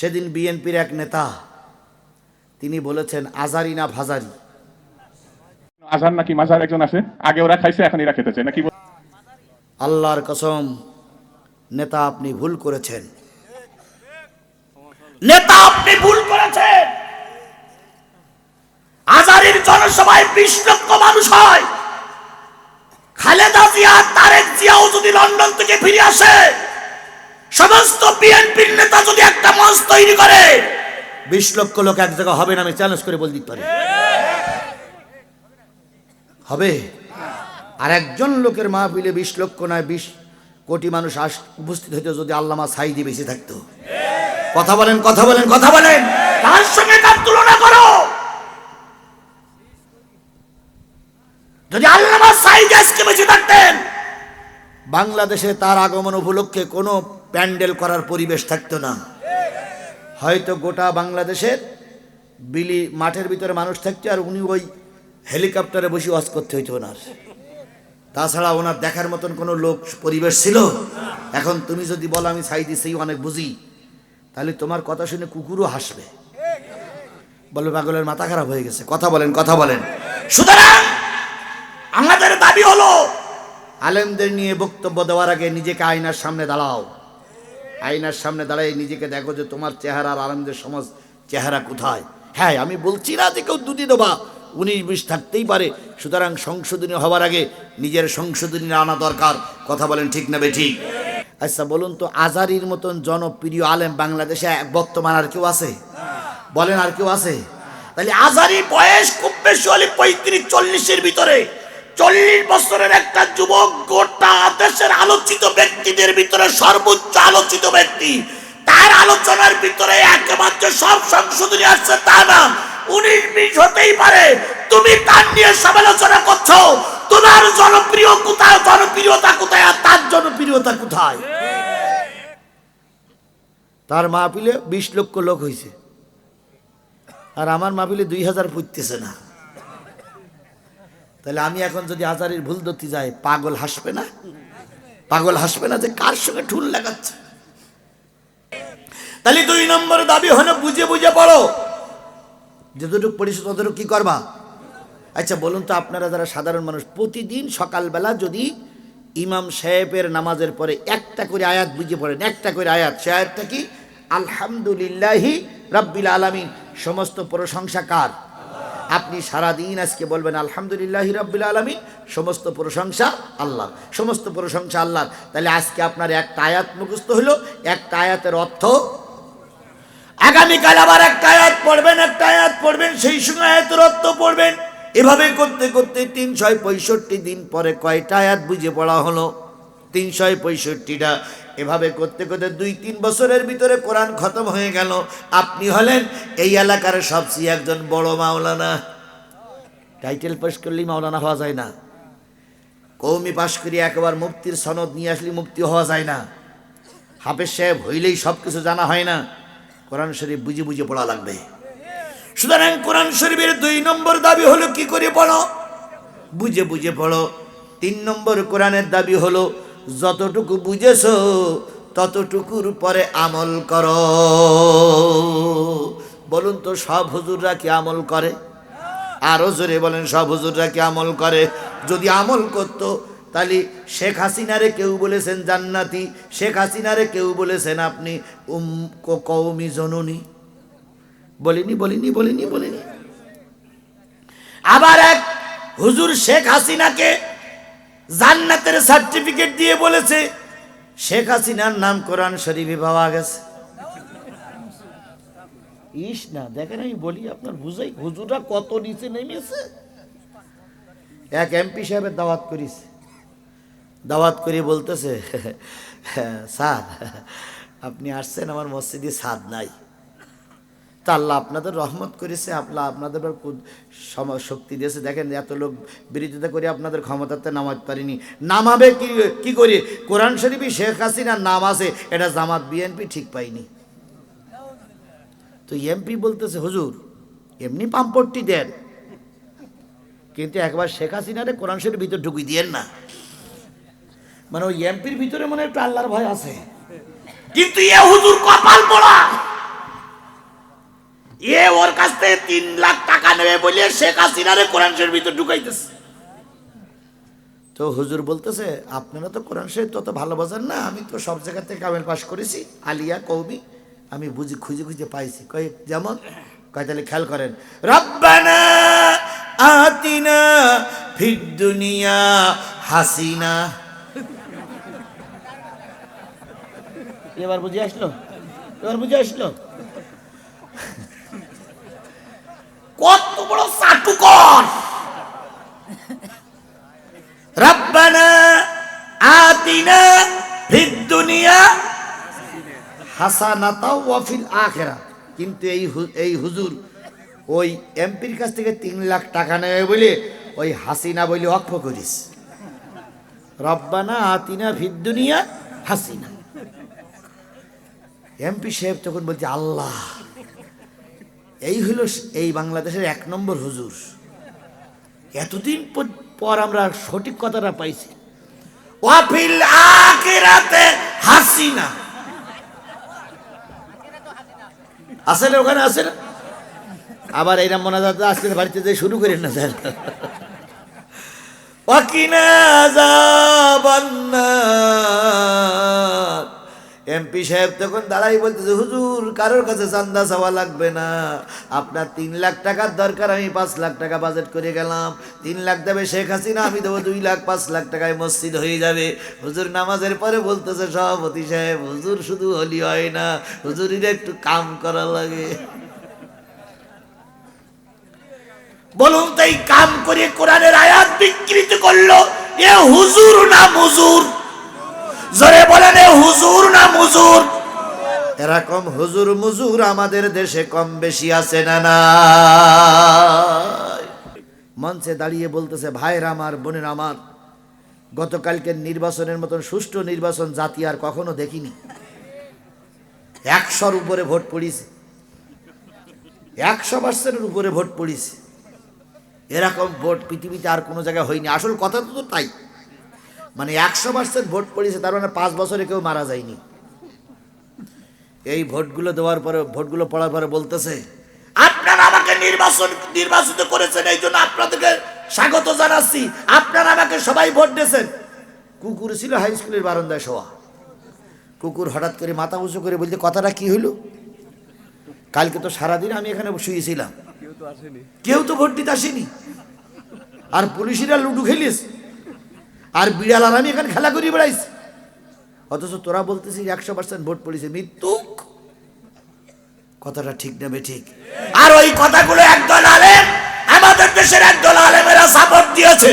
সেদিন বিএনপির এক নেতা তিনি বলেছেন আজারি না ভাজারি। আজহার নাকি মাজার একজন আছে? আগে ওরা খাইছে এখন এরা খেতেছে। নাকি আল্লাহর কসম নেতা আপনি ভুল করেছেন। নেতা আপনি ভুল করেছেন। আজারির জনসভায় বিশ লক্ষ মানুষ হয়। খালেদা জিয়া তারেক জিয়াও যদি লন্ডন থেকে ফিরে আসে সমস্ত বিএনপির নেতা যদি তৈরি করে। বিশ লক্ষ লোক এক জায়গা হবে না, আমি চ্যালেঞ্জ করে বল দিতে পারি। হবে? আর একজন লোকের মা মাহফিলে বিশ লক্ষ নয়, বিশ কোটি মানুষ আস, উপস্থিত হইতো যদি আল্লামা সাইদি বেঁচে থাকতো। কথা বলেন কথা বলেন কথা বলেন। তার সঙ্গে তার তুলনা করো। যদি আল্লামা সাইদি আজকে বেশি থাকতেন, বাংলাদেশে তার আগমন উপলক্ষে কোনো প্যান্ডেল করার পরিবেশ থাকতো না। হয়তো গোটা বাংলাদেশের বিলি মাঠের ভিতরে মানুষ থাকছে আর উনি ওই হেলিকপ্টারে বসে ওয়াজ করতে হইতো ওনার। তাছাড়া ওনার দেখার মতন কোনো লোক পরিবেশ ছিল? এখন তুমি যদি বলো আমি সাইদি সেই অনেক বুঝি, তাহলে তোমার কথা শুনে কুকুরও হাসবে। বলবে, পাগলের মাথা খারাপ হয়ে গেছে। কথা বলেন কথা বলেন। সুতরাং আমাদের দাবি হলো, আলেমদের নিয়ে বক্তব্য দেওয়ার আগে নিজেকে আয়নার সামনে দাঁড়াও। আয়নার সামনে দাঁড়াই নিজেকে দেখো যে তোমার চেহারা আর আলেমদের সমাজ চেহারা কোথায়? হ্যাঁ আমি বলছি না যে কেউ দুটি দেবা। উনিশ বিশ থাকতেই পারে। সুতরাং সংশোধনী হওয়ার আগে নিজের সংশোধনী আনা দরকার। কথা বলেন ঠিক না ঠিক আচ্ছা বলুন তো, আজারির মতন জনপ্রিয় আলেম বাংলাদেশে বর্তমান আর কেউ আছে? বলেন আর কেউ আছে? তাহলে আজারি বয়স খুব বেশি হলে পঁয়ত্রিশ, চল্লিশের ভিতরে। চল্লিশ বছরের একটা যুবক গোটা দেশের আলোচিত ব্যক্তিদের ভিতরে সর্বোচ্চ আলোচিত ব্যক্তি। তার আলোচনার ভিতরে একমাত্র সব সংশোধনী আসছে তা না উনিশ বিশ হতেই পারে। তুমি তার নিয়ে সমালোচনা করছ, তোমার জনপ্রিয় কোথায়, জনপ্রিয়তা কোথায় আর তার জনপ্রিয়তা কোথায়? তার মাহফিলে বিশ লক্ষ লোক হয়েছে আর আমার মাহফিলে দুই হাজার ফুটতেছে না। তাহলে আমি এখন যদি আজারির ভুল ধরতে যাই, পাগল হাসবে না? পাগল হাসবে না যে কার সঙ্গে ঠুল লাগাচ্ছে? তাহলে দুই নম্বর দাবি হলো বুঝে বুঝে পড়ো। যতটুকু পড়িস ততটুকু কি করবা? আচ্ছা বলুন তো আপনারা যারা সাধারণ মানুষ, প্রতিদিন সকালবেলা যদি ইমাম সাহেবের নামাজের পরে একটা করে আয়াত বুঝে পড়েন, একটা করে আয়াত, সে আয়াতটা কি? আলহামদুলিল্লাহি রাব্বিল আলামিন। সমস্ত প্রশংসা কার? আপনি সারাদিন আজকে বলবেন, আলহামদুলিল্লাহ হিরাবুল আলামিন। সমস্ত প্রশংসা আল্লাহ সমস্ত প্রশংসা আল্লাহ তাহলে আজকে আপনার একটা আয়াত মুখস্থ হলো, একটা আয়াতের অর্থ, আগামীকাল আবার একটা আয়াত পড়বেন, একটা আয়াত পড়বেন, সেই সময় আয়াতের অর্থ পড়বেন। এভাবে করতে করতে তিনশো পঁয়ষট্টি দিন পরে কয়টা আয়াত বুঝে পড়া হলো? তিনশো পঁয়ষট্টিটা। এভাবে করতে করতে দুই, তিন বছরের ভিতরে কোরআন খতম হয়ে গেল। আপনি হলেন এই এলাকার সবচেয়ে একজন বড় মাওলানা। টাইটেল পাস করলেই মাওলানা হওয়া যায় না। কৌমি পাশ করিয়ে একবার মুক্তির সনদ নিয়ে আসলে মুক্তি হওয়া যায় না। হাফেজ সাহেব হইলেই সব কিছু জানা হয় না। কোরআন শরীফ বুঝে বুঝে পড়া লাগবে। সুতরাং কোরআন শরীফের দুই নম্বর দাবি হলো কি করে পড়ো? বুঝে বুঝে পড়ো। তিন নম্বর কোরআনের দাবি হলো যতটুকু বুঝেছ, ততটুকুর পরে আমল করো। বলুন তো, সব হুজুররা কি আমল করে? আরও জোরে বলেন, সব হুজুররা কি আমল করে? যদি আমল করতো, তাহলে শেখ হাসিনারে কেউ বলেছেন জান্নাতি, শেখ হাসিনারে কেউ বলেছেন আপনি উম, ক- কওমি জননী। বলিনি বলিনি বলিনি বলিনি। আবার এক হুজুর শেখ হাসিনাকে জান্নাতের সার্টিফিকেট দিয়ে বলেছে, শেখ হাসিনার নাম কোরআন শরীফে পাওয়া গেছে। ইস না, দেখেন আমি বলি, আপনার বুঝাই হুজুরা কত নিচে নেমেছে? এক এমপি সাহেবের দাওয়াত করিস দাওয়াত করে বলতেছে, স্যার, আপনি আসছেন, আমার মসজিদে সাদ নাই। তা আল্লাহ আপনাদের রহমত করেছে, আল্লাহ আপনাদের শক্তি দিয়েছে। দেখেন এত লোক বিরোধিতা করে আপনাদের ক্ষমতাতে নামাতে পারিনি। নামাবে কি কি করি? কোরআন শরীফই শেখ হাসিনার নাম আছে, এটা জামাত, বিএনপি ঠিক পাইনি তো এমপি বলতেছে, হুজুর, এমনি পাম্পটটি দেন। কিন্তু একবার শেখ হাসিনারে কোরআন শরীফের ভিতর ঢুকিয়ে দিয়েন না। মানে ওই এমপির ভিতরে মনে একটু আল্লাহর ভয় আছে। কিন্তু এ হুজুর কপাল পড়া। এ ওর কাছ থেকে তিন লাখ টাকা নেবে বলে শেখ হাসিনারে কোরআন শরীফের ভিতর ঢুকাইতেছে। তো হুজুর বলতেছে, আপনারা তো কোরআন শরীফ তত ভালো বোঝেন না, আমি তো সব জায়গা থেকে কামেল পাশ করেছি, আলিয়া, কৌমি, আমি বুঝি, খুঁজে খুঁজে পাইছি। কয়, যেমন? কয়, তাহলে খেয়াল করেন, রব্বানা আতিনা ফিদ দুনিয়া হাসিনা। এবার বুঝে আসলো? এবার বুঝে আসলো? কত বড় রব্বানা আতিনা ফিদ দুনিয়া হাসানাতা ওয়া ফিল আখিরা। কিন্তু এই এই হুজুর ওই এমপির কাছ থেকে তিন লাখ টাকা নেবে বলে ওই হাসিনা বলে অক্ষ করিস। রব্বানা আতিনা ফিদ দুনিয়া হাসিনা। এমপি সাহেব তখন বলছে, আল্লাহ। এই স- এই বাংলাদেশের এক নম্বর হুজুর। এতদিন পর- আমরা সঠিক কথাটা পাইছি। ওয়াফিল আখিরাতে হাসিনা। আছে না ওখানে, আছে না? আবার এইরকম মনে হয় আজকে বাড়িতে যে শুরু করেন না, স্যার। ওয়াকিনা আযাবান্নার এমপি সাহেব তখন দাঁড়াই বলতেছে, হুজুর, কারোর কাছে চান্দা চাওয়া লাগবে না। আপনার তিন লাখ টাকার দরকার, আমি পাঁচ লাখ টাকা বাজেট করে গেলাম। তিন লাখ দেবে শেখ হাসিনা, আমি দেবো দুই লাখ, পাঁচ লাখ টাকায় মসজিদ হয়ে যাবে। হুজুর নামাজের পরে বলতেছে, সভাপতি সাহেব, হুজুর শুধু হলি হয় না, হুজুরির একটু কাম করা লাগে। বলুন তাই কাম করে কোরআনের আয়াত বিকৃত করল? এ হুজুর না মুজুর? জোরে বলেন হুজুর না মুজুর? এরকম হুজুর মুজুর আমাদের দেশে কম বেশি আছে না না? মঞ্চে দাঁড়িয়ে বলতেছে ভাইয়ের আমার, বোনের আমার, গতকালকের নির্বাচনের মতন সুষ্ঠু নির্বাচন জাতি আর কখনো দেখিনি। একশোর উপরে ভোট পড়িছে। একশো পার্সেন্টের উপরে ভোট পড়িছে। এরকম ভোট পৃথিবীতে আর কোনো জায়গায় হয়নি। আসল কথা তো তাই। মানে একশো পার্সেন্ট ভোট পড়েছে তার মানে পাঁচ বছরে কেউ মারা যায়নি। এই ভোটগুলো দেওয়ার পরে ভোটগুলো পড়ার পরে বলতেছে আপনারা আমাকে নির্বাচন নির্বাচিত করেছেন এই জন্য আপনাদেরকে স্বাগত জানাচ্ছি। আপনারা আমাকে সবাই ভোট দিয়েছেন। কুকুর ছিল হাই স্কুলের বারান্দায় শোয়া। কুকুর হঠাৎ করে মাথা উঁচু করে বলতে কথাটা কি হইল? কালকে তো সারাদিন আমি এখানে শুয়েছিলাম। কেউ তো ভোট দিতে আসেনি। আর পুলিশিরা লুডু খেলিস? আর বিড়াল আর আমি এখানে খেলা করি বেড়াইছি। অথচ তোরা বলতেছিস একশো পার্সেন্ট ভোট পড়েছে মৃত্যুক কথাটা ঠিক নেবে ঠিক। আর ওই কথাগুলো একদল আলেম, আমাদের দেশের একদল আলেমেরা সাপোর্ট দিয়েছে।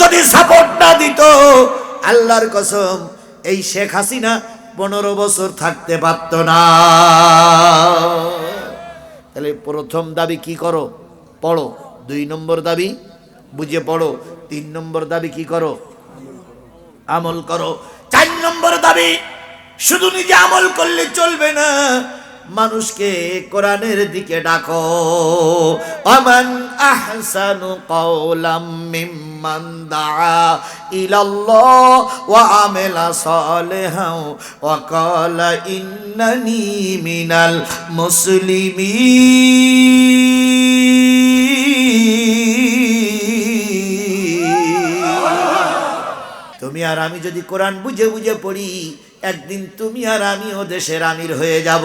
যদি সাপোর্ট না দিত, আল্লাহর কসম, এই শেখ হাসিনা পনেরো বছর থাকতে পারত না। তাহলে প্রথম দাবি কি করো? পড়ো। দুই নম্বর দাবি? বুঝে পড়ো। তিন নম্বর দাবি কি করো? আমল করো। চার নম্বর দাবি, শুধু নিজে আমল করলে চলবে না, মানুষকে কোরআনের দিকে ডাকো। আমান আহসানু কাওলাম মিম্মান দাআ ইলাল্লাহ ওয়া আমিলা সালিহান ওয়া ক্বালা ইন্নানি মিনাল মুসলিমিন। আর আমি যদি কোরআন বুঝে বুঝে পড়ি, একদিন তুমি আর আমিও দেশের আমির হয়ে যাব।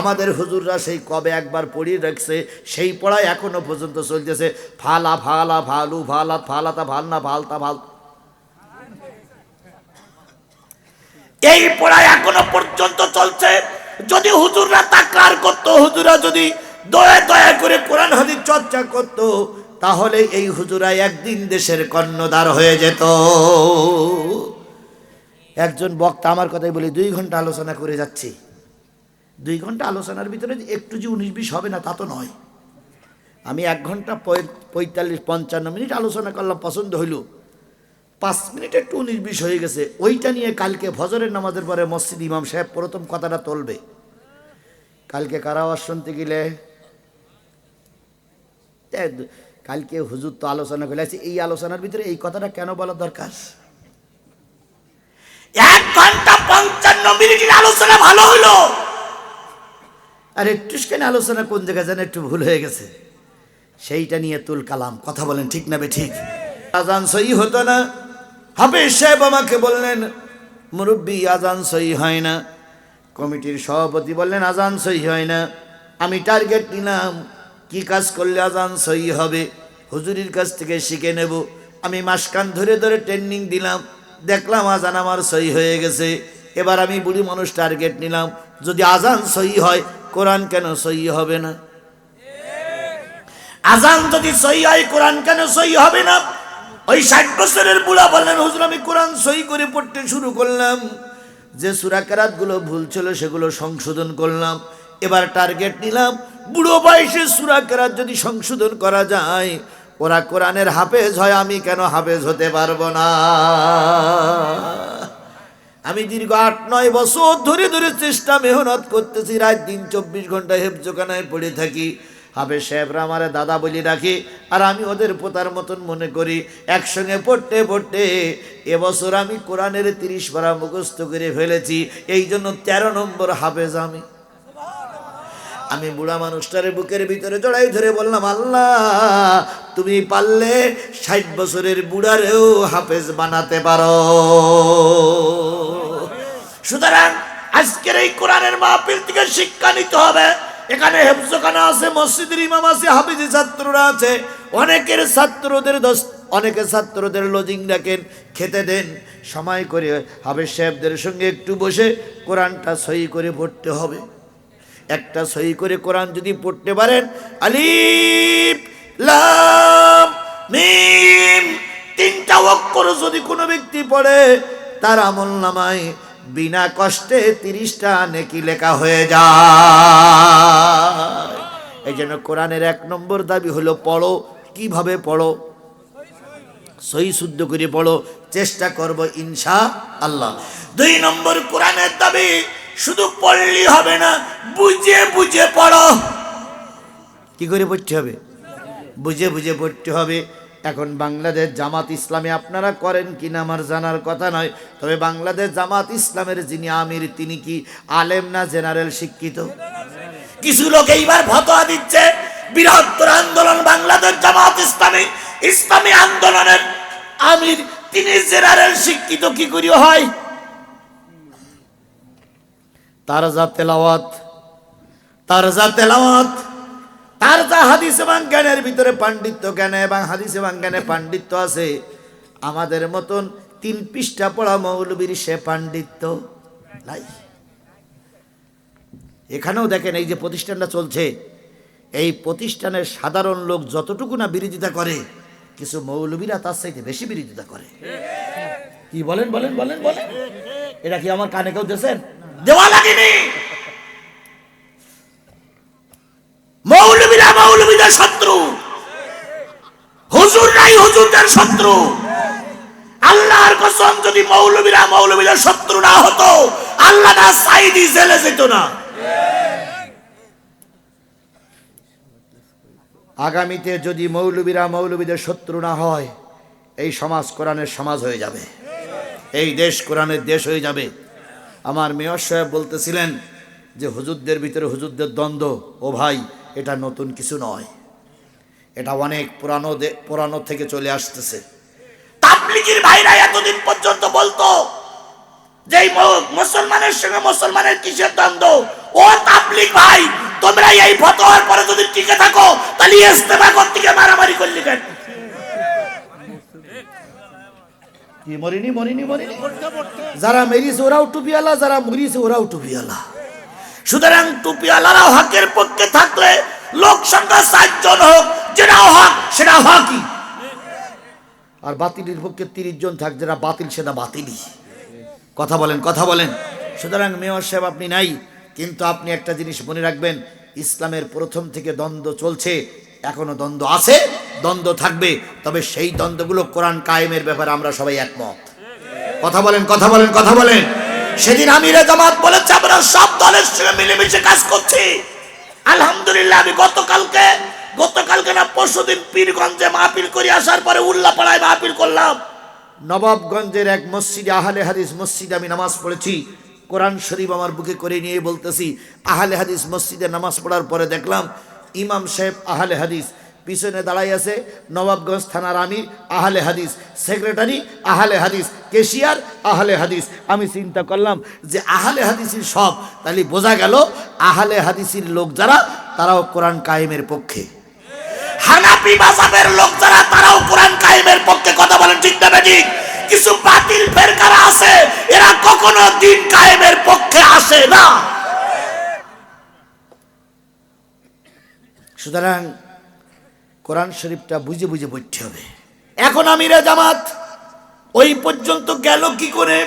আমাদের হুজুররা সেই কবে একবার পড়িয়ে রাখছে সেই পড়াই এখনও পর্যন্ত চলতেছে, ফালা ফালা ভালু ফালা, ফালাতা ভালো না ফালতা ভালো এই পড়ায় এখনও পর্যন্ত চলছে। যদি হুজুররা তাকরার করতো, হুজুরা যদি দয়া দয়া করে কোরআন হাদিস চর্চা করত তাহলে এই হুজুরা একদিন দেশের কর্ণধার হয়ে যেত। একজন বক্তা আমার কথাই বলি, দুই ঘণ্টা আলোচনা করে যাচ্ছি। দুই ঘণ্টা আলোচনার ভিতরে একটু যে উনিশ বিশ হবে না, তা তো নয়। আমি এক ঘণ্টা পঁয়তাল্লিশ, পঞ্চান্ন মিনিট আলোচনা করলাম, পছন্দ হইল। পাঁচ মিনিট একটু উনিশ বিশ হয়ে গেছে। ওইটা নিয়ে কালকে ফজরের নামাজের পরে মসজিদ ইমাম সাহেব প্রথম কথাটা তুলবে। কালকে কারাওয়াজ শুনতে গেলে? কালকে হুজুর তো আলোচনা করে আছে এই আলোচনার ভিতরে এই কথাটা কেন বলা দরকার? এক ঘণ্টা পঞ্চান্ন মিনিটের আলোচনা ভালো হলো। আর একটুখানি আলোচনা কোন জায়গায় যেন একটু ভুল হয়ে গেছে। সেইটা নিয়ে তুল কালাম, কথা বলেন ঠিক না বে ঠিক আজান সই হতো না। হাফেজ সাহেব আমাকে বললেন, মুরব্বী, আজান সই হয় না। কমিটির সভাপতি বললেন, আজান সই হয় না। আমি টার্গেট নিলাম। কি কাজ করলে আজান সই হবে? হুজুরির কাছ থেকে শিখে নেব। আমি মাসকান ধরে ধরে ট্রেনিং দিলাম। দেখলাম আজান আমার সই হয়ে গেছে। এবার আমি বুড়ি মানুষ টার্গেট নিলাম। যদি আজান সই হয়, কোরআন কেন সই হবে না? আজান যদি সই হয়, কোরআন কেন সই হবে না? ওই ষাট বছরের বুড়া বললেন, হুজুর, আমি কোরআন সই করে পড়তে শুরু করলাম। যে সুরাকারাতগুলো ভুল ছিল, সেগুলো সংশোধন করলাম। এবার টার্গেট নিলাম। বুড়ো বয়সে সুরাকারাত যদি সংশোধন করা যায়, ওরা কোরআনের হাফেজ হয়, আমি কেন হাফেজ হতে পারব না? আমি দীর্ঘ আট, নয় বছর ধরে ধরে চেষ্টা মেহনত করতেছি, রাত দিন চব্বিশ ঘণ্টা হেফজোখানায় পড়ে থাকি। হাবে সাহেবরা আমার দাদা বলি রাখি আর আমি ওদের পোতার মতন মনে করি। একসঙ্গে পড়তে পড়তে এবছর আমি কোরআনের তিরিশ পারা মুখস্থ করে ফেলেছি এই জন্য তেরো নম্বর হাফেজ আমি। আমি বুড়া মানুষটার বুকের ভিতরে জড়াই ধরে বললাম, আল্লাহ, তুমি পারলে ষাট বছরের বুড়ারেও হাফেজ বানাতে পারো। সুতরাং আজকের এই কোরআনের মাহফিল থেকে শিক্ষা নিতে হবে। এখানে হেফজখানা আছে, মসজিদের ইমাম আছে, হাফিজি ছাত্ররা আছে। অনেকের ছাত্রদের দশ অনেকে ছাত্রদের লজিং রাখেন, খেতে দেন। সময় করে হাফেজ সাহেবদের সঙ্গে একটু বসে কোরআনটা সই করে পড়তে হবে। একটা সই করে কোরআন যদি পড়তে পারেন, আলিফ, লাম তিনটা অক্ষর যদি কোনো ব্যক্তি পড়ে, তার আমল নামায় বিনা কষ্টে তিরিশটা নেকি লেখা হয়ে যায়। এই জন্য কোরআনের এক নম্বর দাবি হলো, পড়ো, কীভাবে পড়ো? সই শুদ্ধ করে পড়ো, চেষ্টা করব ইনশা আল্লাহ। দুই নম্বর কোরআনের দাবি শুধু পড়লি হবে না বুঝে বুঝে পড়ো। কি করে পড়তে হবে? বুঝে বুঝে পড়তে হবে। এখন বাংলাদেশ জামাত ইসলামে আপনারা করেন কি না আমার জানার কথা নয় তবে বাংলাদেশ জামাত ইসলামের যিনি আমির তিনি কি আলেম না জেনারেল শিক্ষিত? কিছু লোক এইবার ফতোয়া দিচ্ছে বৃহত্তর আন্দোলন বাংলাদেশ জামাত ইসলামী ইসলামী আন্দোলনের আমির তিনি জেনারেল শিক্ষিত কি করি হয়? তার তেলাওয়াত তার তেলাওয়াত, তার হাদিস এবং জ্ঞানের ভিতরে পাণ্ডিত্য জ্ঞানে এবং হাদিস এবং জ্ঞানে পাণ্ডিত্য আছে, আমাদের মতন তিন পৃষ্ঠা পড়া মৌলবীর সে পাণ্ডিত্য নাই। এখানেও দেখেন এই যে প্রতিষ্ঠানটা চলছে, এই প্রতিষ্ঠানের সাধারণ লোক যতটুকু না বিরোধিতা করে, কিছু মৌলবীরা তার চাইতে বেশি বিরোধিতা করে। কি বলেন বলেন বলেন বলেন? এটা কি আমার কানে কেউ দিয়েছেন? দেওয়া লাগেনি। মৌলবীরা মৌলবীদের শত্রু। হুজুররাই হুজুরদের শত্রু। আল্লাহর কসম, যদি মৌলবীরা মৌলবীদের শত্রু না হতো, আল্লাহ না সাইদি, জেলে যেত না। আগামীতে যদি মৌলবীরা মৌলবীদের শত্রু না হয়, এই সমাজ কোরআনের সমাজ হয়ে যাবে। এই দেশ কোরআনের দেশ হয়ে যাবে। আমার মেয়র সাহেব বলতেছিলেন যে হুজুরদের ভিতরে হুজুরদের দ্বন্দ্ব। ও ভাই, এটা নতুন কিছু নয়। এটা অনেক পুরানো পুরানো থেকে চলে আসতেছে। তাবলিগের ভাইরা এতদিন পর্যন্ত বলতো যে মুসলমানের সঙ্গে মুসলমানের কিসের দ্বন্দ্ব? ও তাবলিগ ভাই, তোমরা এই ফতোয়ার পরে যদি টিকে থাকো, তাহলে ইস্তেমা করতে মারামারি করলি কেন? কি মরিনি মরিনি মরিনি? যারা মেরিছে ওরাও টুপিওয়ালা যারা মরিছে ওরাও টুপিওয়ালা সুতরাং টুপিওয়ালারা হকের পক্ষে থাকলে লোক সংখ্যা হোক হক সেটা হকই। আর বাতিলের পক্ষে তিরিশ জন থাক যেটা বাতিল সেটা বাতিলই। কথা বলেন কথা বলেন। সুতরাং মেয়র সাহেব আপনি নাই কিন্তু আপনি একটা জিনিস মনে রাখবেন ইসলামের প্রথম থেকে দ্বন্দ্ব চলছে। এখনও দ্বন্দ্ব আছে, দ্বন্দ্ব থাকবে, তবে সেই দ্বন্দ্বগুলো কোরআন কায়েমের ব্যাপারে আমরা সবাই একমত। কথা বলেন কথা বলেন কথা বলেন। সেদিন আমিরে জামাত বলেছে, আমরা সব দলের সঙ্গে মিলেমিশে কাজ করছি। আলহামদুলিল্লাহ, আমি গতকালকে গতকালকে না, পরশুদিন পীরগঞ্জে মাহফিল করে, আসার পরে উল্লাপাড়ায় মাহফিল করলাম। নবাবগঞ্জের এক মসজিদে, আহলে হাদিস মসজিদে আমি নামাজ পড়েছি। কোরআন শরীফ আমার বুকে করে নিয়ে বলতেছি, আহলে হাদিস মসজিদে নামাজ পড়ার পরে দেখলাম ইমাম সাহেব আহলে হাদিস পিছনে দাঁড়াই আছে, নবাবগঞ্জ থানার আমি আহলে হাদিস, সেক্রেটারি আহলে হাদিস, কেশিয়ার আহলে হাদিস। আমি চিন্তা করলাম যে আহলে হাদিসের সব, তাহলে বোঝা গেল আহলে হাদিসের লোক যারা, তারাও কোরআন কায়েমের পক্ষে। হানাফি মাযহাবের লোক যারা, তারাও কোরআন কায়েমের পক্ষে। কথা বলেন ঠিক না ঠিক কিছু বাতিল ফেরকারা আছে, এরা কখনো দিন কায়েমের পক্ষে আসে না। সুতরাং কোরআন শরীফটা বুঝে বুঝে পড়তে হবে। এখন আমিরা জামাত, ওই পর্যন্ত গেল কি করে?